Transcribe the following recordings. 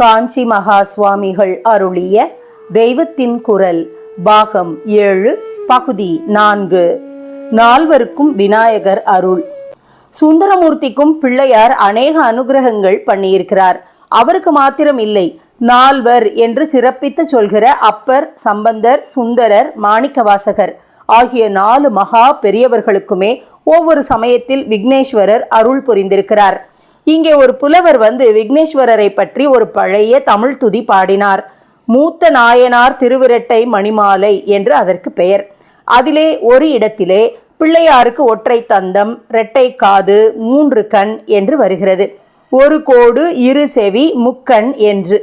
காஞ்சி மகா சுவாமிகள் அருளிய தெய்வத்தின் குரல் பாகம் ஏழு பகுதி நான்கு. நால்வருக்கும் விநாயகர் அருள். சுந்தரமூர்த்திக்கும் பிள்ளையார் அநேக அனுகிரகங்கள் பண்ணியிருக்கிறார். அவருக்கு மாத்திரம் இல்லை நால்வர் என்று சிறப்பித்து சொல்கிற அப்பர் சம்பந்தர் சுந்தரர் மாணிக்கவாசகர் ஆகிய நாலு மகா பெரியவர்களுக்குமே ஒவ்வொரு சமயத்தில் விக்னேஸ்வரர் அருள் புரிந்திருக்கிறார். இங்கே ஒரு புலவர் வந்து விக்னேஸ்வரரை பற்றி ஒரு பழைய தமிழ் துதி பாடினார். மூத்த நாயனார் திருவிரட்டை மணிமாலை என்று அதற்கு பெயர். அதிலே ஒரு இடத்திலே பிள்ளையாருக்கு ஒற்றை தந்தம் இரட்டை காது மூன்று கண் என்று வருகிறது. ஒரு கோடு இரு செவி முக்கண் என்று.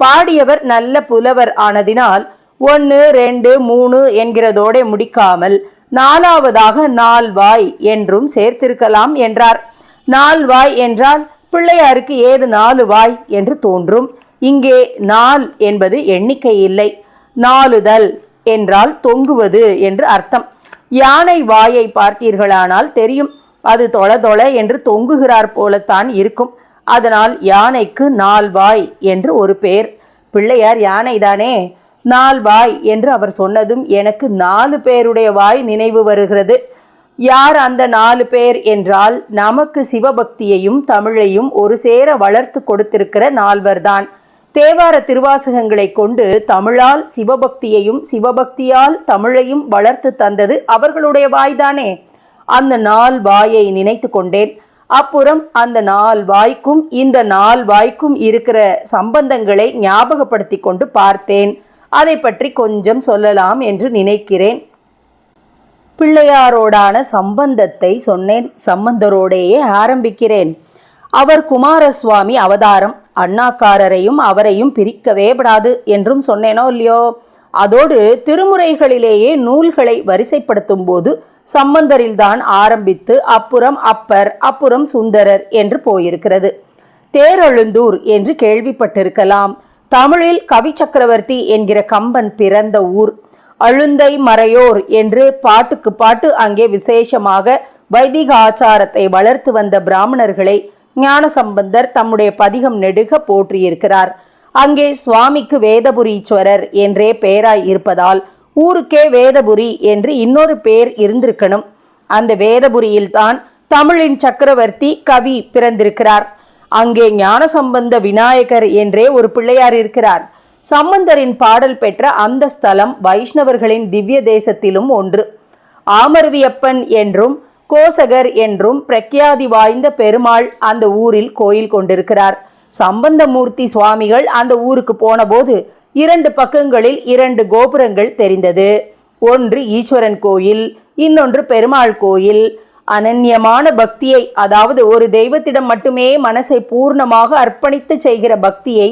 பாடியவர் நல்ல புலவர் ஆனதினால் ஒன்று ரெண்டு மூணு என்கிறதோட முடிக்காமல் நாலாவதாக நால்வாய் என்றும் சேர்த்திருக்கலாம் என்றார். நால்வாய் என்றால் பிள்ளையாருக்கு ஏது நாலு வாய் என்று தோன்றும். இங்கே நாள் என்பது எண்ணிக்கை இல்லை நாலுதல் என்றால் தொங்குவது என்று அர்த்தம். யானை வாயை பார்த்தீர்களானால் தெரியும். அது தொள தொள என்று தொங்குகிறார் போலத்தான் இருக்கும். அதனால் யானைக்கு நால்வாய் என்று ஒரு பேர். பிள்ளையார் யானைதானே நால்வாய் என்று அவர் சொன்னதும் எனக்கு நாலு பேருடைய வாய் நினைவு வருகிறது. யார் அந்த நாலு பேர் என்றால் நமக்கு சிவபக்தியையும் தமிழையும் ஒரு சேர வளர்த்து கொடுத்திருக்கிற நால்வர்தான். தேவார திருவாசகங்களை கொண்டு தமிழால் சிவபக்தியையும் சிவபக்தியால் தமிழையும் வளர்த்து தந்தது அவர்களுடைய வாய்தானே. அந்த நாள் வாயை நினைத்து கொண்டேன். அப்புறம் அந்த நாள் வாய்க்கும் இந்த நாள் வாய்க்கும் இருக்கிற சம்பந்தங்களை ஞாபகப்படுத்தி கொண்டு பார்த்தேன். அதை பற்றி கொஞ்சம் சொல்லலாம் என்று நினைக்கிறேன். பிள்ளையாரோடான சம்பந்தத்தை சொன்னேன் சம்பந்தரோடேயே ஆரம்பிக்கிறேன். அவர் குமாரசுவாமி அவதாரம் அண்ணாக்காரரையும் அவரையும் பிரிக்கவே படாது என்றும் சொன்னேனோ இல்லையோ? அதோடு திருமுறைகளிலேயே நூல்களை வரிசைப்படுத்தும் போது சம்பந்தரில்தான் ஆரம்பித்து அப்புறம் அப்பர் அப்புறம் சுந்தரர் என்று போயிருக்கிறது. தேரெழுந்தூர் என்று கேள்விப்பட்டிருக்கலாம். தமிழில் கவி சக்கரவர்த்தி என்கிற கம்பன் பிறந்த ஊர். அழுந்தை மறையோர் என்று பாட்டுக்கு பாட்டு அங்கே விசேஷமாக வைதிக ஆச்சாரத்தை வளர்த்து வந்த பிராமணர்களை ஞானசம்பந்தர் தம்முடைய பதிகம் நெடுக போற்றியிருக்கிறார். அங்கே சுவாமிக்கு வேதபுரீஸ்வரர் என்றே பெயராய் இருப்பதால் ஊருக்கே வேதபுரி என்று இன்னொரு பேர் இருந்திருக்கணும். அந்த வேதபுரியில்தான் தமிழின் சக்கரவர்த்தி கவி பிறந்திருக்கிறார். அங்கே ஞானசம்பந்த விநாயகர் என்றே ஒரு பிள்ளையார் இருக்கிறார். சம்பந்தரின் பாடல் பெற்ற அந்த ஸ்தலம் வைஷ்ணவர்களின் திவ்ய தேசத்திலும் ஒன்று. ஆமர்வியப்பன் என்றும் கோசகர் என்றும் பிரக்யாதி வாய்ந்த பெருமாள் அந்த ஊரில் கோயில் கொண்டிருக்கிறார். சம்பந்தமூர்த்தி சுவாமிகள் அந்த ஊருக்கு போனபோது இரண்டு பக்கங்களில் இரண்டு கோபுரங்கள் தெரிந்தது. ஒன்று ஈஸ்வரன் கோயில் இன்னொன்று பெருமாள் கோயில். அனன்யமான பக்தியை அதாவது ஒரு தெய்வத்திடம் மட்டுமே மனசை பூர்ணமாக அர்ப்பணித்து செய்கிற பக்தியை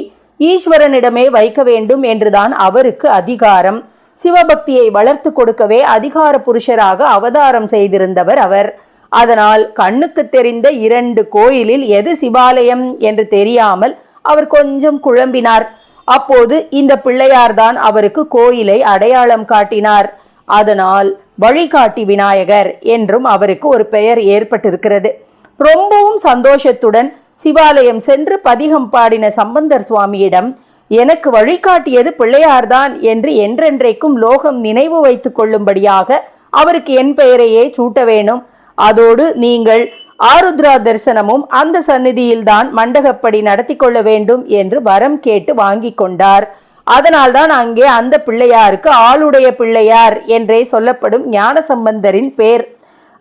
ஈஸ்வரனிடமே வைக்க வேண்டும் என்றுதான் அவருக்கு அதிகாரம். சிவபக்தியை வளர்த்து கொடுக்கவே அதிகார புருஷராக அவதாரம் செய்திருந்தவர் அவர். அதனால் கண்ணுக்கு தெரிந்த இரண்டு கோயிலில் எது சிவாலயம் என்று தெரியாமல் அவர் கொஞ்சம் குழம்பினார். அப்போது இந்த பிள்ளையார்தான் அவருக்கு கோயிலை அடையாளம் காட்டினார். அதனால் வழிகாட்டி விநாயகர் என்றும் அவருக்கு ஒரு பெயர் ஏற்பட்டிருக்கிறது. ரொம்பவும் சந்தோஷத்துடன் சிவாலயம் சென்று பதிகம் பாடின சம்பந்தர் சுவாமியிடம் எனக்கு வழிகாட்டியது பிள்ளையார்தான் என்று என்றென்றைக்கும் லோகம் நினைவு வைத்துக் கொள்ளும்படியாக அவருக்கு என் பெயரையே சூட்ட வேணும் அதோடு நீங்கள் ஆருத்ரா தரிசனமும் அந்த சந்நிதியில்தான் மண்டகப்படி நடத்தி கொள்ள வேண்டும் என்று வரம் கேட்டு வாங்கி கொண்டார். அதனால்தான் அங்கே அந்த பிள்ளையாருக்கு ஆளுடைய பிள்ளையார் என்றே சொல்லப்படும் ஞானசம்பந்தரின் பேர்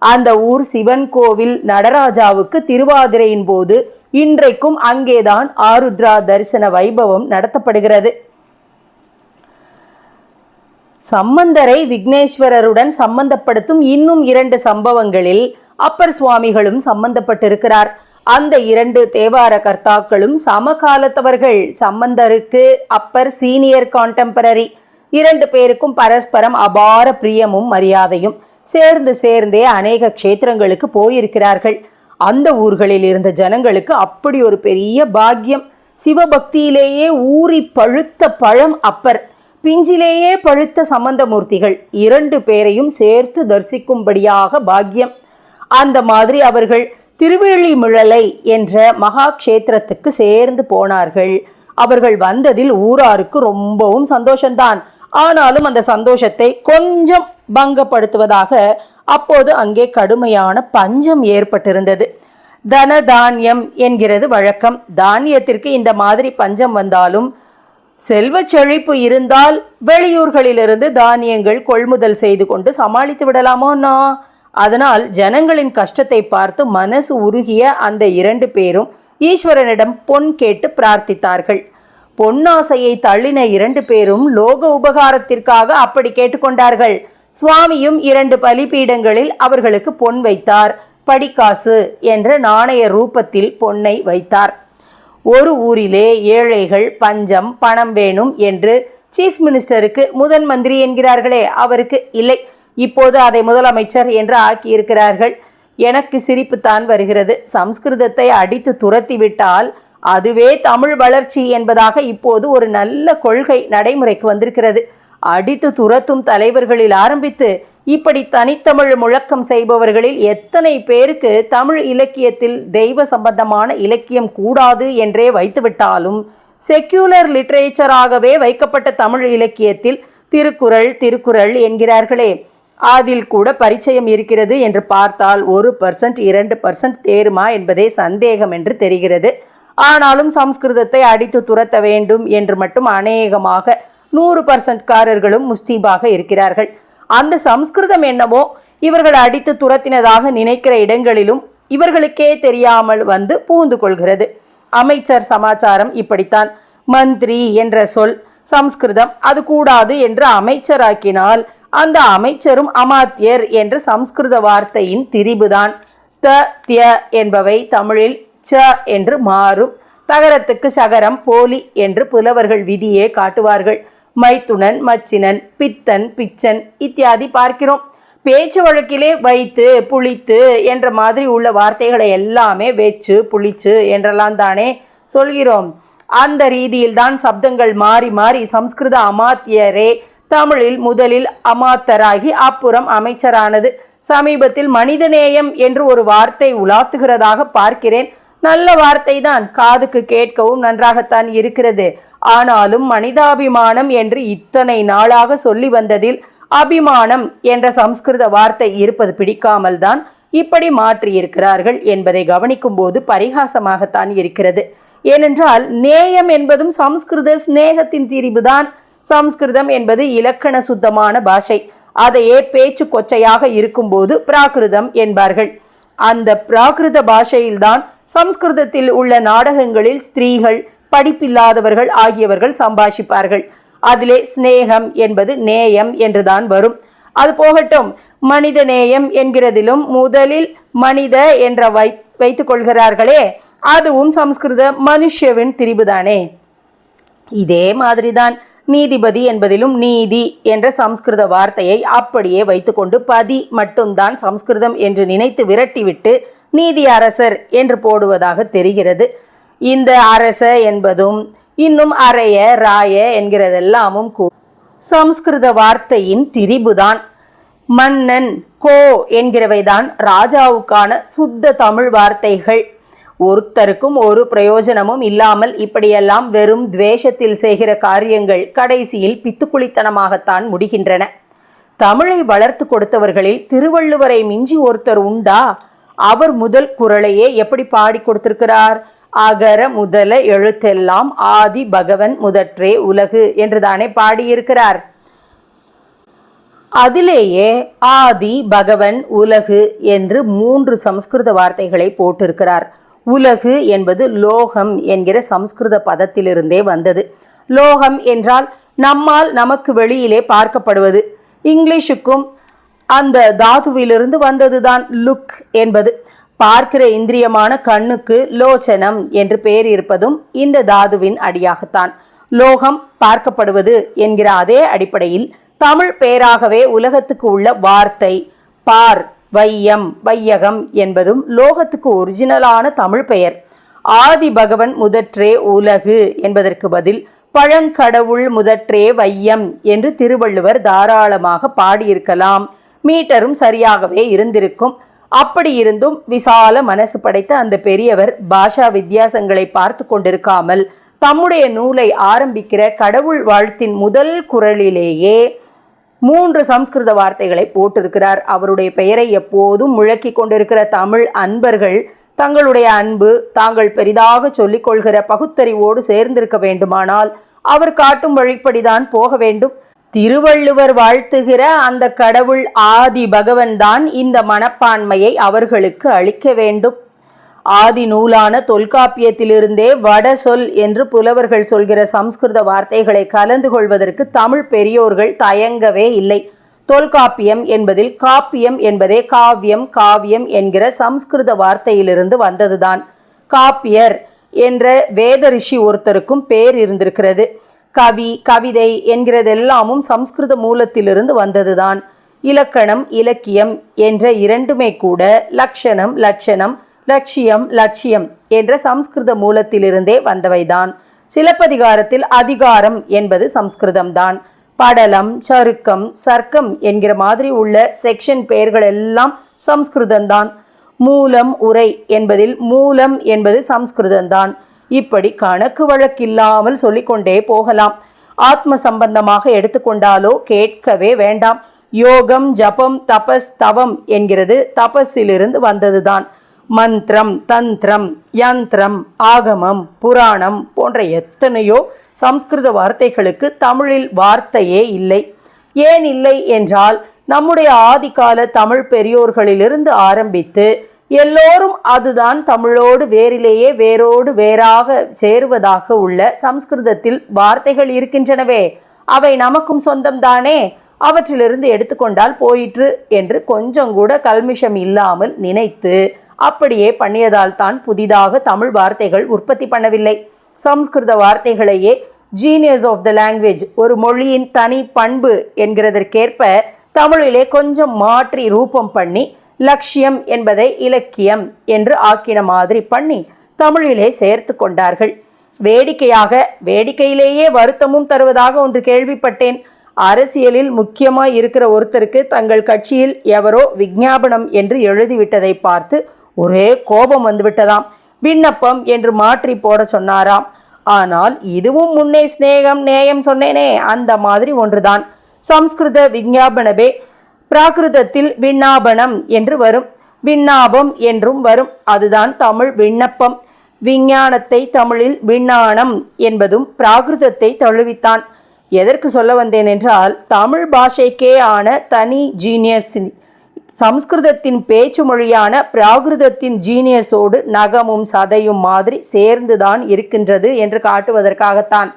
அந்த ஊர் சிவன் கோவில் நடராஜாவுக்கு திருவாதிரையின் போது இன்றைக்கும் அங்கேதான் ஆருத்ரா தரிசன வைபவம் நடத்தப்படுகிறது. சம்பந்தரை விக்னேஸ்வரருடன் சம்பந்தப்படுத்தும் இன்னும் இரண்டு சம்பவங்களில் அப்பர் சுவாமிகளும் சம்பந்தப்பட்டிருக்கிறார். அந்த இரண்டு தேவார கர்த்தாக்களும் சமகாலத்தவர்கள். சம்பந்தருக்கு அப்பர் சீனியர் கான்டெம்பரரி இரண்டு பேருக்கும் பரஸ்பரம் அபார பிரியமும் மரியாதையும். சேர்ந்து சேர்ந்தே அநேக க்ஷேத்திரங்களுக்கு போயிருக்கிறார்கள். அந்த ஊர்களில் இருந்த ஜனங்களுக்கு அப்படி ஒரு பெரிய பாக்கியம். சிவபக்தியிலேயே ஊறி பழுத்த பழம் அப்பர் பிஞ்சிலேயே பழுத்த சம்பந்தமூர்த்திகள் இரண்டு பேரையும் சேர்த்து தரிசிக்கும்படியாக பாக்கியம். அந்த மாதிரி அவர்கள் திருவேளிமிழலை என்ற மகா க்ஷேத்திரத்துக்கு சேர்ந்து போனார்கள். அவர்கள் வந்ததில் ஊராருக்கு ரொம்பவும் சந்தோஷம்தான் ஆனாலும் அந்த சந்தோஷத்தை கொஞ்சம் பங்கப்படுத்துவதாக அப்போது அங்கே கடுமையான பஞ்சம் ஏற்பட்டிருந்தது. தன தானியம் என்கிறது வழக்கம். தானியத்திற்கு இந்த மாதிரி பஞ்சம் வந்தாலும் செல்வ செழிப்பு இருந்தால் வெளியூர்களிலிருந்து தானியங்கள் கொள்முதல் செய்து கொண்டு சமாளித்து விடலாமோன்னா அதனால் ஜனங்களின் கஷ்டத்தை பார்த்து மனசு உருகிய அந்த இரண்டு பேரும் ஈஸ்வரனிடம் பொன் கேட்டு பிரார்த்தித்தார்கள். பொன்னாசையை தள்ளின இரண்டு பேரும் லோக உபகாரத்திற்காக அப்படி கேட்டுக்கொண்டார்கள். சுவாமியும் இரண்டு பலிபீடங்களில் அவர்களுக்கு பொன் வைத்தார். படிக்காசு என்ற நாணய ரூபத்தில் பொன்னை வைத்தார். ஒரு ஊரிலே ஏழைகள் பஞ்சம் பணம் வேணும் என்று சீஃப் மினிஸ்டருக்கு முதன் மந்திரி என்கிறார்களே அவருக்கு இல்லை. இப்போது அதை முதலமைச்சர் என்று ஆக்கியிருக்கிறார்கள். எனக்கு சிரிப்புத்தான் வருகிறது. சம்ஸ்கிருதத்தை அடித்து துரத்திவிட்டால் அதுவே தமிழ் வளர்ச்சி என்பதாக இப்போது ஒரு நல்ல கொள்கை நடைமுறைக்கு வந்திருக்கிறது. அடித்து துரத்தும் தலைவர்களில் ஆரம்பித்து இப்படி தனித்தமிழ் முழக்கம் செய்பவர்களில் எத்தனை பேருக்கு தமிழ் இலக்கியத்தில் தெய்வ சம்பந்தமான இலக்கியம் கூடாது என்றே வைத்துவிட்டாலும் செக்யூலர் லிட்ரேச்சராகவே வைக்கப்பட்ட தமிழ் இலக்கியத்தில் திருக்குறள் திருக்குறள் என்கிறார்களே. அதில் கூட பரிச்சயம் இருக்கிறது என்று பார்த்தால் ஒரு பர்சன்ட் இரண்டு பர்சன்ட் தேருமா என்பதே சந்தேகம் என்று தெரிகிறது. ஆனாலும் சம்ஸ்கிருதத்தை அடித்து துரத்த வேண்டும் என்று மட்டும் அநேகமாக நூறு பர்சன்ட்காரர்களும் முஸ்தீபாக இருக்கிறார்கள். அந்த சம்ஸ்கிருதம் என்னவோ இவர்கள் அடித்து துரத்தினதாக நினைக்கிற இடங்களிலும் இவர்களுக்கே தெரியாமல் வந்து பூந்து கொள்கிறது. அமைச்சர் சமாச்சாரம் இப்படித்தான். மந்திரி என்ற சொல் சம்ஸ்கிருதம் அது கூடாது என்று அமைச்சராக்கினால் அந்த அமைச்சரும் அமாத்தியர் என்ற சம்ஸ்கிருத வார்த்தையின் திரிபுதான். த திய என்பவை தமிழில் ச என்று மாறும். தகரத்துக்கு சகரம் போலி என்று புலவர்கள் விதியே காட்டுவார்கள். மைத்துனன் மச்சினன் பித்தன் பிச்சன் இத்தியாதி பார்க்கிறோம். பேச்சு வழக்கிலே வைத்து புளித்து என்ற மாதிரி உள்ள வார்த்தைகளை எல்லாமே வெச்சு புளிச்சு என்றெல்லாம் தானே சொல்கிறோம். அந்த ரீதியில்தான் சப்தங்கள் மாறி மாறி சம்ஸ்கிருத அமாத்தியரே தமிழில் முதலில் அமாத்தராகி அப்புறம் அமைச்சரானது. சமீபத்தில் மனிதநேயம் என்று ஒரு வார்த்தை உலாத்துகிறதாக பார்க்கிறேன். நல்ல வார்த்தை தான் காதுக்கு கேட்கவும் நன்றாகத்தான் இருக்கிறது. ஆனாலும் மனிதாபிமானம் என்று இத்தனை நாளாக சொல்லி வந்ததில் அபிமானம் என்ற சம்ஸ்கிருத வார்த்தை இருப்பது பிடிக்காமல் தான் இப்படி மாற்றியிருக்கிறார்கள் என்பதை கவனிக்கும் போது பரிகாசமாகத்தான் இருக்கிறது. ஏனென்றால் நேயம் என்பதும் சம்ஸ்கிருத சிநேகத்தின் திரிவுதான் சம்ஸ்கிருதம் என்பது இலக்கண சுத்தமான பாஷை. அதையே பேச்சு கொச்சையாக இருக்கும்போது பிராகிருதம் என்பார்கள். அந்த பிராகிருத பாஷையில்தான் சம்ஸ்கிருதத்தில் உள்ள நாடகங்களில் ஸ்திரீகள் படிப்பில்லாதவர்கள் ஆகியவர்கள் சம்பாஷிப்பார்கள். அதிலே சிநேகம் என்பது நேயம் என்றுதான் வரும். அது போகட்டும் மனித நேயம் என்கிறதிலும் முதலில் மனித என்ற வை வைத்துக் கொள்கிறார்களே அதுவும் சம்ஸ்கிருத மனுஷ்யவின் திரிபுதானே. இதே மாதிரிதான் நீதிபதி என்பதிலும் நீதி என்ற சம்ஸ்கிருத வார்த்தையை அப்படியே வைத்துக்கொண்டு பதி மட்டும்தான் சம்ஸ்கிருதம் என்று நினைத்து விரட்டிவிட்டு நீதி அரசர் என்று போடுவதாக தெரிகிறது. இந்த அரச என்பதும் இன்னும் அறைய ராய என்கிறதெல்லாமும் கூட சம்ஸ்கிருத வார்த்தையின் திரிபுதான். மன்னன் கோ என்கிறவைதான் ராஜாவுக்கான சுத்த தமிழ் வார்த்தைகள். ஒருத்தருக்கும் ஒரு பிரயோஜனமும் இல்லாமல் இப்படியெல்லாம் வெறும் துவேஷத்தில் செய்கிற காரியங்கள் கடைசியில் பித்துக்குளித்தனமாகத்தான் முடிகின்றன. தமிழை வளர்த்து கொடுத்தவர்களில் திருவள்ளுவரை மிஞ்சி ஒருத்தர் உண்டா? அவர் முதல் குரலையே எப்படி பாடி கொடுத்திருக்கிறார்? அகர முதல எழுத்தெல்லாம் ஆதி பகவன் முதற்றே உலகு என்றுதானே பாடியிருக்கிறார். அதிலேயே ஆதி பகவன் உலகு என்று மூன்று சம்ஸ்கிருத வார்த்தைகளை போட்டிருக்கிறார். உலகு என்பது லோகம் என்கிற சம்ஸ்கிருத பதத்திலிருந்தே வந்தது. லோகம் என்றால் நம்மால் நமக்கு வெளியிலே பார்க்கப்படுவது. இங்கிலீஷுக்கும் அந்த தாதுவிலிருந்து வந்ததுதான் லுக் என்பது. பார்க்கிற இந்திரியமான கண்ணுக்கு லோச்சனம் என்று பெயர் இருப்பதும் இந்த தாதுவின் அடியாகத்தான். லோகம் பார்க்கப்படுவது என்கிற அதே அடிப்படையில் தமிழ் பெயராகவே உலகத்துக்கு உள்ள வார்த்தை பார் வையம் வையகம் என்பதும் லோகத்துக்கு ஒரிஜினலான தமிழ் பெயர். ஆதி பகவன் முதற்றே உலகு என்பதற்கு பதில் பழங்கடவுள் முதற்றே வையம் என்று திருவள்ளுவர் தாராளமாக பாடியிருக்கலாம். மீட்டரும் சரியாகவே இருந்திருக்கும். அப்படி இருந்தும் விசால மனசு படைத்த அந்த பெரியவர் பாஷா வித்தியாசங்களை பார்த்து கொண்டிருக்காமல் தம்முடைய நூலை ஆரம்பிக்கிற கடவுள் வாழ்த்தின் முதல் குரலிலேயே மூன்று சம்ஸ்கிருத வார்த்தைகளை போட்டிருக்கிறார். அவருடைய பெயரை எப்போதும் முழக்கிக் கொண்டிருக்கிற தமிழ் அன்பர்கள் தங்களுடைய அன்பு தாங்கள் பெரிதாக சொல்லிக் கொள்கிற பகுத்தறிவோடு சேர்ந்திருக்க வேண்டுமானால் அவர் காட்டும் வழிப்படிதான் போக வேண்டும். திருவள்ளுவர் வாழ்த்துகிற அந்த கடவுள் ஆதி பகவன்தான் இந்த மனப்பான்மையை அவர்களுக்கு அளிக்க வேண்டும். ஆதி நூலான தொல்காப்பியத்திலிருந்தே வட சொல் என்று புலவர்கள் சொல்கிற சம்ஸ்கிருத வார்த்தைகளை கலந்து கொள்வதற்கு தமிழ் பெரியோர்கள் தயங்கவே இல்லை. தொல்காப்பியம் என்பதில் காப்பியம் என்பதே காவியம் காவியம் என்கிற சம்ஸ்கிருத வார்த்தையிலிருந்து வந்ததுதான். காப்பியர் என்ற வேத ரிஷி ஒருத்தருக்கும் பேர் இருந்திருக்கிறது. கவி கவிதை என்கிறதெல்லாமும் சம்ஸ்கிருத மூலத்திலிருந்து வந்ததுதான். இலக்கணம் இலக்கியம் என்ற இரண்டுமே கூட லக்ஷணம் லட்சணம் லட்சியம் லட்சியம் என்ற சம்ஸ்கிருத மூலத்திலிருந்தே வந்தவைதான். சிலப்பதிகாரத்தில் அதிகாரம் என்பது சம்ஸ்கிருதம்தான். படலம் சருக்கம் சர்க்கம் என்கிற மாதிரி உள்ள செக்ஷன் பெயர்கள் எல்லாம் சம்ஸ்கிருதம்தான். மூலம் உரை என்பதில் மூலம் என்பது சம்ஸ்கிருதம்தான். இப்படி கணக்கு வழக்கில்லாமல் சொல்லிக்கொண்டே போகலாம். ஆத்ம சம்பந்தமாக எடுத்துக்கொண்டாலோ கேட்கவே வேண்டாம். யோகம் ஜபம் தபஸ் தவம் என்கிறது தபஸிலிருந்து வந்ததுதான். மந்திரம் தந்திரம் யந்திரம் ஆகமம் புராணம் போன்ற எத்தனையோ சம்ஸ்கிருத வார்த்தைகளுக்கு தமிழில் வார்த்தையே இல்லை. ஏன் இல்லை என்றால் நம்முடைய ஆதிகால தமிழ் பெரியோர்களிலிருந்து ஆரம்பித்து எல்லோரும் அதுதான் தமிழோடு வேரிலேயே வேரோடு வேறாக சேருவதாக உள்ள சம்ஸ்கிருதத்தில் வார்த்தைகள் இருக்கின்றனவே. அவை நமக்கும் சொந்தம்தானே? அவற்றிலிருந்து எடுத்துக்கொண்டால் போயிற்று என்று கொஞ்சம் கூட கல்மிஷம் இல்லாமல் நினைத்து அப்படியே பண்ணியதால் தான் புதிதாக தமிழ் வார்த்தைகள் உற்பத்தி பண்ணவில்லை. சம்ஸ்கிருத வார்த்தைகளையே ஜீனியஸ் ஆஃப் த லாங்குவேஜ் ஒரு மொழியின் தனி பண்பு என்கிறதற்கேற்ப தமிழிலே கொஞ்சம் மாற்றி ரூபம் பண்ணி லட்சியம் என்பதை இலக்கியம் என்று ஆக்கின மாதிரி பண்ணி தமிழிலே சேர்த்து கொண்டார்கள். வேடிக்கையாக வேடிக்கையிலேயே வருத்தமும் தருவதாக ஒன்று கேள்விப்பட்டேன். அரசியலில் முக்கியமாக இருக்கிற ஒருத்தருக்கு தங்கள் கட்சியில் எவரோ விஞ்ஞாபனம் என்று எழுதிவிட்டதை பார்த்து ஒரே கோபம் வந்துவிட்டதாம் விண்ணப்பம் என்று மாற்றி போட சொன்னாராம். ஆனால் இதுவும் முன்னே சிநேகம் நேயம் சொன்னேனே அந்த மாதிரி ஒன்றுதான். சம்ஸ்கிருத விஞ்ஞாபனமே பிராகிருதத்தில் விண்ணாபனம் என்று வரும். விண்ணாபம் என்றும் வரும். அதுதான் தமிழ் விண்ணப்பம். விஞ்ஞானத்தை தமிழில் விண்ணானம் என்பதும் பிராகிருதத்தை தழுவித்தான். எதற்கு சொல்ல வந்தேன் என்றால் தமிழ் பாஷைக்கே ஆன தனி ஜீனியஸ் சம்ஸ்கிருதத்தின் பேச்சு மொழியான பிராகிருதத்தின் ஜீனியஸோடு நகமும் சதையும் மாதிரி சேர்ந்துதான் இருக்கின்றது என்று காட்டுவதற்காகத்தான்.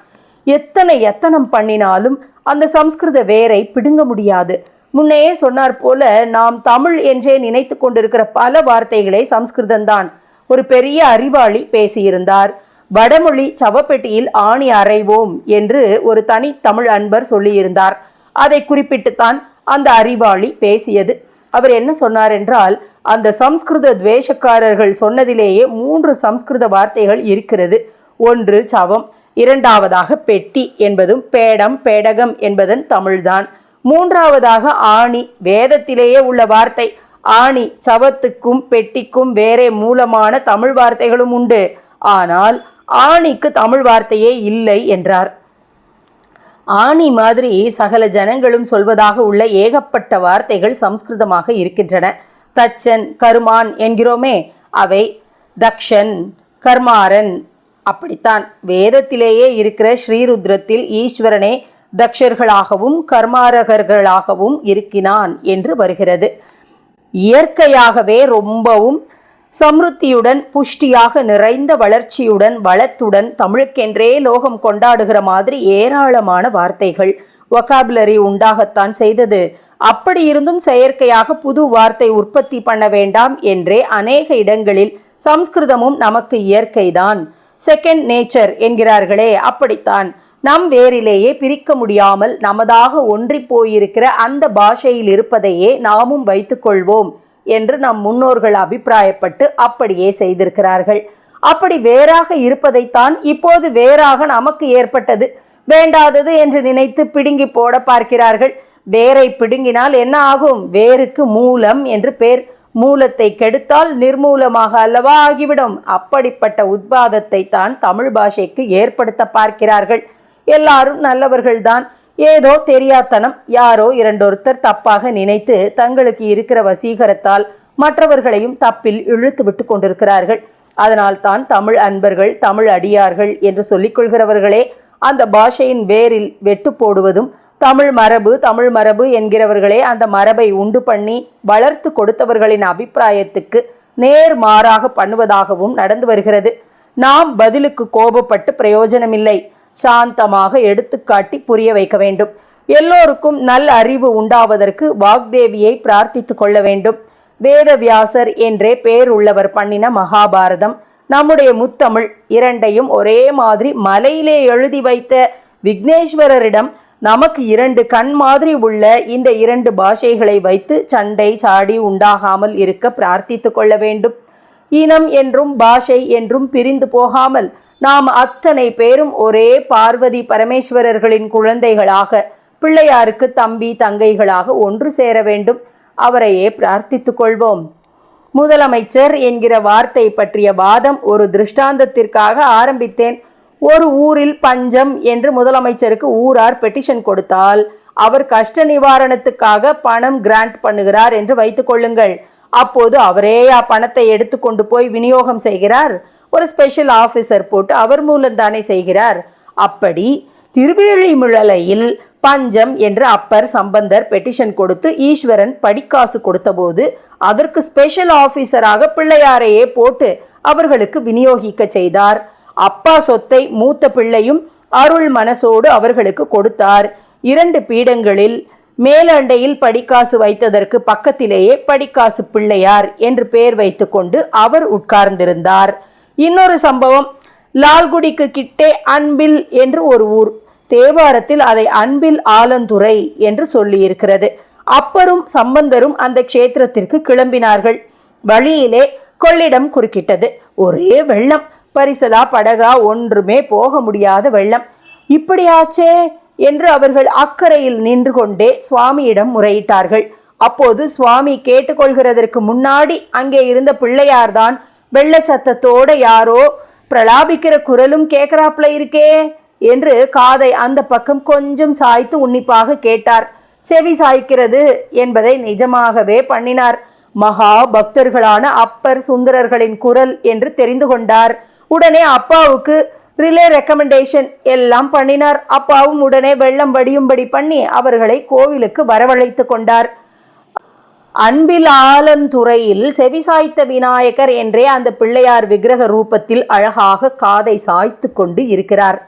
எத்தனை எத்தனம் பண்ணினாலும் அந்த சம்ஸ்கிருத வேரை பிடுங்க முடியாது. முன்னையே சொன்னார் போல நாம் தமிழ் என்றே நினைத்து கொண்டிருக்கிற பல வார்த்தைகளை சம்ஸ்கிருதம்தான். ஒரு பெரிய அறிவாளி பேசியிருந்தார். வடமொழி சவப்பெட்டியில் ஆணி அறைவோம் என்று ஒரு தனி தமிழ் அன்பர் சொல்லியிருந்தார். அதை குறிப்பிட்டுத்தான் அந்த அறிவாளி பேசியது. அவர் என்ன சொன்னார் என்றால் அந்த சம்ஸ்கிருத துவேஷக்காரர்கள் சொன்னதிலேயே மூன்று சம்ஸ்கிருத வார்த்தைகள் இருக்கிறது. ஒன்று சவம் இரண்டாவதாக பெட்டி என்பதும் பேடம் பேடகம் என்பதன் தமிழ்தான். மூன்றாவதாக ஆணி வேதத்திலேயே உள்ள வார்த்தை. ஆணி சவத்துக்கும் பெட்டிக்கும் வேறே மூலமான தமிழ் வார்த்தைகளும் உண்டு. ஆனால் ஆணிக்கு தமிழ் வார்த்தையே இல்லை என்றார். ஆணி மாதிரி சகல ஜனங்களும் சொல்வதாக உள்ள ஏகப்பட்ட வார்த்தைகள் சம்ஸ்கிருதமாக இருக்கின்றன. தச்சன் கருமான் என்கிறோமே அவை தக்ஷன் கர்மாரன் அப்படித்தான். வேதத்திலேயே இருக்கிற ஸ்ரீருத்ரத்தில் ஈஸ்வரனே தக்ஷர்களாகவும் கர்மாரகர்களாகவும் இருக்கினான் என்று வருகிறது. இயற்கையாகவே ரொம்பவும் சம்ருத்தியுடன் புஷ்டியாக நிறைந்த வளர்ச்சியுடன் வளத்துடன் தமிழுக்கென்றே லோகம் கொண்டாடுகிற மாதிரி ஏராளமான வார்த்தைகள் ஒகாபுலரி உண்டாகத்தான் செய்தது. அப்படி இருந்தும் செயற்கையாக புது வார்த்தை உற்பத்தி பண்ண வேண்டாம் என்றே அநேக இடங்களில் சம்ஸ்கிருதமும் நமக்கு இயற்கைதான். செகண்ட் நேச்சர் என்கிறார்களே அப்படித்தான். நம் வேரிலேயே பிரிக்க முடியாமல் நமதாக ஒன்றி போயிருக்கிற அந்த பாஷையில் இருப்பதையே நாமும் வைத்துக்கொள்வோம் என்று நம் முன்னோர்கள் அபிப்பிராயப்பட்டு அப்படியே செய்திருக்கிறார்கள். அப்படி வேறாக இருப்பதைத்தான் இப்போது வேறாக நமக்கு ஏற்பட்டது. வேண்டாதது என்று நினைத்து பிடுங்கி போட பார்க்கிறார்கள். வேரை பிடுங்கினால் என்ன ஆகும்? வேருக்கு மூலம் என்று பேர் மூலத்தை கெடுத்தால் நிர்மூலமாக அல்லவா ஆகிவிடும். அப்படிப்பட்ட உத்பாதத்தை தான் தமிழ் பாஷைக்கு ஏற்படுத்த பார்க்கிறார்கள். எல்லாரும் நல்லவர்கள்தான். ஏதோ தெரியாத்தனம் யாரோ இரண்டொருத்தர் தப்பாக நினைத்து தங்களுக்கு இருக்கிற வசீகரத்தால் மற்றவர்களையும் தப்பில் இழுத்து விட்டு கொண்டிருக்கிறார்கள். அதனால் தான் தமிழ் அன்பர்கள் தமிழ் அடியார்கள் என்று சொல்லிக்கொள்கிறவர்களே அந்த பாஷையின் வேரில் வெட்டு போடுவதும் தமிழ் மரபு தமிழ் மரபு என்கிறவர்களே அந்த மரபை உண்டு பண்ணி வளர்த்து கொடுத்தவர்களின் அபிப்பிராயத்துக்கு நேர் மாறாக பண்ணுவதாகவும் நடந்து வருகிறது. நாம் பதிலுக்கு கோபப்பட்டு பிரயோஜனமில்லை. சாந்தமாக எடுத்துக்காட்டி புரிய வைக்க வேண்டும். எல்லோருக்கும் நல் அறிவு உண்டாவதற்கு வாக்தேவியை பிரார்த்தித்து கொள்ள வேண்டும். வேதவியாசர் என்றே பேர் உள்ளவர் பண்ணின மகாபாரதம். நம்முடைய முத்தமிழ் இரண்டையும் ஒரே மாதிரி மலையிலே எழுதி வைத்த விக்னேஸ்வரரிடம் நமக்கு இரண்டு கண் மாதிரி உள்ள இந்த இரண்டு பாஷைகளை வைத்து சண்டை சாடி உண்டாகாமல் இருக்க பிரார்த்தித்து கொள்ள வேண்டும். இனம் என்றும் பாஷை என்றும் பிரிந்து போகாமல் நாம் அத்தனை பேரும் ஒரே பார்வதி பரமேஸ்வரர்களின் குழந்தைகளாக பிள்ளையாருக்கு தம்பி தங்கைகளாக ஒன்று சேர வேண்டும். அவரையே பிரார்த்தித்து கொள்வோம். முதலமைச்சர் என்கிற வார்த்தை பற்றிய வாதம் ஒரு திருஷ்டாந்தத்திற்காக ஆரம்பித்தேன். ஒரு ஊரில் பஞ்சம் என்று முதலமைச்சருக்கு ஊரார் பெட்டிஷன் கொடுத்தால் அவர் கஷ்ட நிவாரணத்துக்காக பணம் கிராண்ட் பண்ணுகிறார் என்று வைத்துக்கொள்ளுங்கள் கொள்ளுங்கள். அப்போது அவரே பணத்தை எடுத்து கொண்டு போய் விநியோகம் செய்கிறார். ஒரு ஸ்பெஷல் ஆஃபீஸர் போட்டு அவர் மூலம்தானே செய்கிறார். அப்படி திருவேழிமிழலையில் பஞ்சம் என்று அப்பர் சம்பந்தர் பெட்டிஷன் கொடுத்து ஈஸ்வரன் படிக்காசு கொடுத்தபோது அதற்கு ஸ்பெஷல் ஆஃபீஸராக பிள்ளையாரையே போட்டு அவர்களுக்கு விநியோகிக்க செய்தார். அப்பா சொத்தை மூத்த பிள்ளையும் அருள் மனசோடு அவர்களுக்கு கொடுத்தார். இரண்டு பீடங்களில் மேலண்டையில் படிக்காசு வைத்ததற்கு பக்கத்திலேயே படிக்காசு பிள்ளையார் என்று பெயர் வைத்துக்கொண்டு அவர் உட்கார்ந்திருந்தார். இன்னொரு சம்பவம் லால்குடிக்கு கிட்டே அன்பில் என்று ஒரு ஊர் தேவாரத்தில் அதை அன்பில் ஆலந்துறை என்று சொல்லியிருக்கிறது. அப்பரும் சம்பந்தரும் அந்த க்ஷேத்திரத்திற்கு கிளம்பினார்கள். வழியிலே கொள்ளிடம் குறுக்கிட்டது. ஒரே வெள்ளம் பரிசலா படகா ஒன்றுமே போக முடியாத வெள்ளம். இப்படியாச்சே என்று அவர்கள் அக்கறையில் நின்று கொண்டே சுவாமியிடம் முறையிட்டார்கள். அப்போது சுவாமி கேட்டுக்கொள்கிறதற்கு முன்னாடி அங்கே இருந்த பிள்ளையார்தான் வெள்ளச்சத்தத்தோட யாரோ பிரலாபிக்கிற குரலும் கேட்கிறாப்ல இருக்கே என்று காதை அந்த பக்கம் கொஞ்சம் சாய்த்து உன்னிப்பாக கேட்டார். செவி சாய்க்கிறது என்பதை நிஜமாகவே பண்ணினார். மகா பக்தர்களான அப்பர் சுந்தரர்களின் குரல் என்று தெரிந்து கொண்டார். உடனே அப்பாவுக்கு ரிலே ரெக்கமெண்டேஷன் எல்லாம் பண்ணினார். அப்பாவும் உடனே வெள்ளம் வடியும்படி பண்ணி அவர்களை கோவிலுக்கு வரவழைத்து கொண்டார். அன்பில் ஆலந்துறையில் செவிசாய்த்த விநாயகர் என்றே அந்த பிள்ளையார் விக்கிரக ரூபத்தில் அழகாக காதை சாய்த்து கொண்டு இருக்கிறார்.